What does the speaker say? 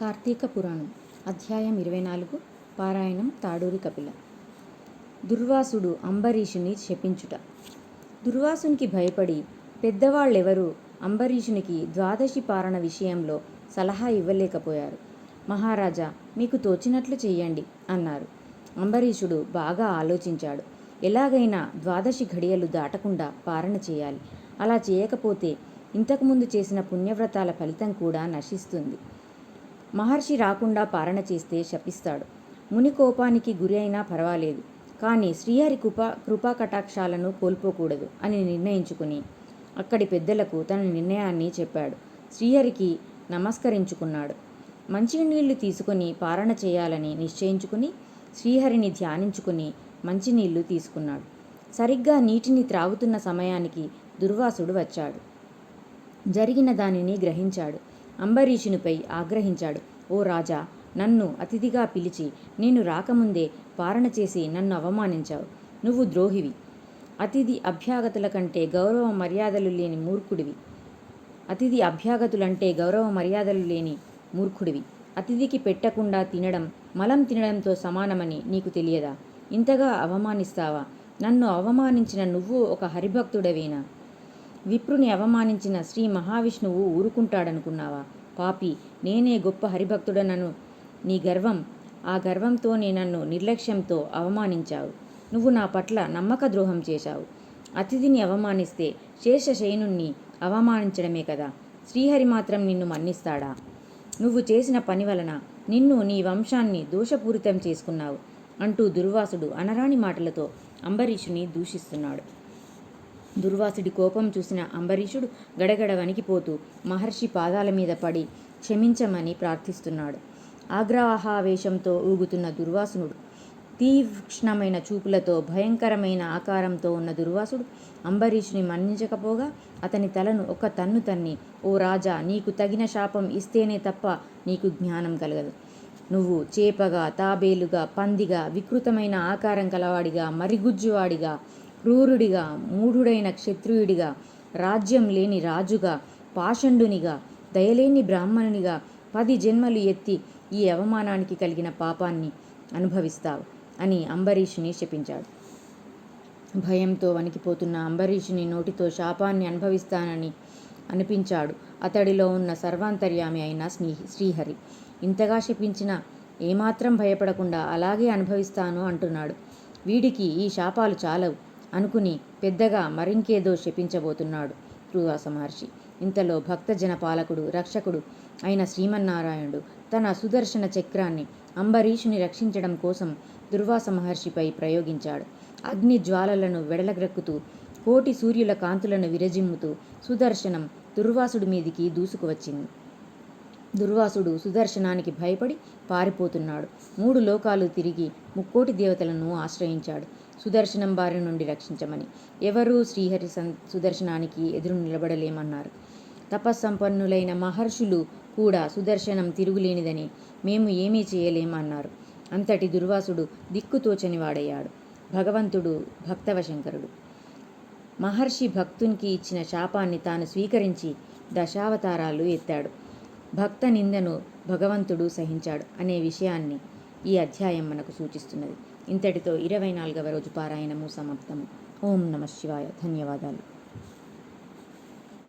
కార్తీక పురాణం అధ్యాయం ఇరవై నాలుగు పారాయణం తాడూరి కపిల. దుర్వాసుడు అంబరీషుని శపించుట. దుర్వాసునికి భయపడి పెద్దవాళ్ళెవరూ అంబరీషునికి ద్వాదశి పారణ విషయంలో సలహా ఇవ్వలేకపోయారు. మహారాజా మీకు తోచినట్లు చేయండి అన్నారు. అంబరీషుడు బాగా ఆలోచించాడు. ఎలాగైనా ద్వాదశి ఘడియలు దాటకుండా పారణ చేయాలి. అలా చేయకపోతే ఇంతకుముందు చేసిన పుణ్యవ్రతాల ఫలితం కూడా నశిస్తుంది. మహర్షి రాకుండా పారణ చేస్తే శపిస్తాడు. ముని కోపానికి గురి అయినా పర్వాలేదు. కానీ శ్రీహరి కృపా కృపా కటాక్షాలను కోల్పోకూడదు అని నిర్ణయించుకుని అక్కడి పెద్దలకు తన నిర్ణయాన్ని చెప్పాడు. శ్రీహరికి నమస్కరించుకున్నాడు. మంచినీళ్ళు తీసుకుని పారణ చేయాలని నిశ్చయించుకుని శ్రీహరిని ధ్యానించుకుని మంచినీళ్ళు తీసుకున్నాడు. సరిగ్గా నీటిని త్రాగుతున్న సమయానికి దుర్వాసుడు వచ్చాడు. జరిగిన దానిని గ్రహించాడు. అంబరీషునిపై ఆగ్రహించాడు. ఓ రాజా నన్ను అతిథిగా పిలిచి నేను రాకముందే పారణ చేసి నన్ను అవమానించావు. నువ్వు ద్రోహివి. అతిథి అభ్యాగతుల కంటే గౌరవ మర్యాదలు లేని మూర్ఖుడివి. అతిథి అభ్యాగతులంటే గౌరవ మర్యాదలు లేని మూర్ఖుడివి. అతిథికి పెట్టకుండా తినడం మలం తినడంతో సమానమని నీకు తెలియదా? ఇంతగా అవమానిస్తావా? నన్ను అవమానించిన నువ్వు ఒక హరిభక్తుడవేనా? విప్రుని అవమానించిన శ్రీ మహావిష్ణువు ఊరుకుంటాడనుకున్నావా? పాపి నేనే గొప్ప హరిభక్తుడనను. నీ గర్వం ఆ గర్వంతోనే నన్ను నిర్లక్ష్యంతో అవమానించావు. నువ్వు నా పట్ల నమ్మక ద్రోహం చేశావు. అతిథిని అవమానిస్తే శేషశయనుణ్ణి అవమానించడమే కదా. శ్రీహరి మాత్రం నిన్ను మన్నిస్తాడా? నువ్వు చేసిన పని వలన నిన్ను నీ వంశాన్ని దోషపూరితం చేసుకున్నావు అంటూ దుర్వాసుడు అనరాని మాటలతో అంబరీషుని దూషిస్తున్నాడు. దుర్వాసుడి కోపం చూసిన అంబరీషుడు గడగడ వణికిపోతూ మహర్షి పాదాల మీద పడి క్షమించమని ప్రార్థిస్తున్నాడు. ఆగ్రహావేశంతో ఊగుతున్న దుర్వాసునుడు తీక్ష్ణమైన చూపులతో భయంకరమైన ఆకారంతో ఉన్న దుర్వాసుడు అంబరీషుని మన్నించకపోగా అతని తలను ఒక తన్ను తన్ని ఓ రాజా నీకు తగిన శాపం ఇస్తేనే తప్ప నీకు జ్ఞానం కలగదు. నువ్వు చేపగా తాబేలుగా పందిగా వికృతమైన ఆకారం కలవాడిగా మరిగుజ్జువాడిగా క్రూరుడిగా మూఢుడైన క్షత్రియుడిగా రాజ్యం లేని రాజుగా పాషండునిగా దయలేని బ్రాహ్మణునిగా పది జన్మలు ఎత్తి ఈ అవమానానికి కలిగిన పాపాన్ని అనుభవిస్తావు అని అంబరీషుని శపించాడు. భయంతో వణికిపోతున్న అంబరీషుని నోటితో శాపాన్ని అనుభవిస్తానని అనిపించాడు. అతడిలో ఉన్న సర్వాంతర్యామి అయిన స్నీ శ్రీహరి. ఇంతగా శపించినా ఏమాత్రం భయపడకుండా అలాగే అనుభవిస్తాను అంటున్నాడు. వీడికి ఈ శాపాలు చాలవు. అనుకుని పెద్దగా మరింకేదో శపించబోతున్నాడు దుర్వాస మహర్షి. ఇంతలో భక్తజన పాలకుడు రక్షకుడు అయిన శ్రీమన్నారాయణుడు తన సుదర్శన చక్రాన్ని అంబరీషుని రక్షించడం కోసం దుర్వాస మహర్షిపై ప్రయోగించాడు. అగ్ని జ్వాలలను వెడలగ్రక్కుతూ కోటి సూర్యుల కాంతులను విరజిమ్ముతూ సుదర్శనం దుర్వాసుడి మీదికి దూసుకువచ్చింది. దుర్వాసుడు సుదర్శనానికి భయపడి పారిపోతున్నాడు. మూడు లోకాలు తిరిగి ముక్కోటి దేవతలను ఆశ్రయించాడు. సుదర్శనం బారి నుండి రక్షించమని. ఎవరూ శ్రీహరి సం సుదర్శనానికి ఎదురు నిలబడలేమన్నారు. తపస్సంపన్నులైన మహర్షులు కూడా సుదర్శనం తిరుగులేనిదని మేము ఏమీ చేయలేమన్నారు. అంతటి దుర్వాసుడు దిక్కుతోచని వాడయ్యాడు భగవంతుడు భక్తవశంకరుడు. మహర్షి భక్తునికి ఇచ్చిన శాపాన్ని తాను స్వీకరించి దశావతారాలు ఎత్తాడు. భక్త నిందను భగవంతుడు సహించాడు అనే విషయాన్ని ఈ అధ్యాయం మనకు సూచిస్తున్నది. ఇంతటితో ఇరవై నాలుగవ రోజు పారాయణము సమాప్తము ఓం నమ శివాయ. ధన్యవాదాలు.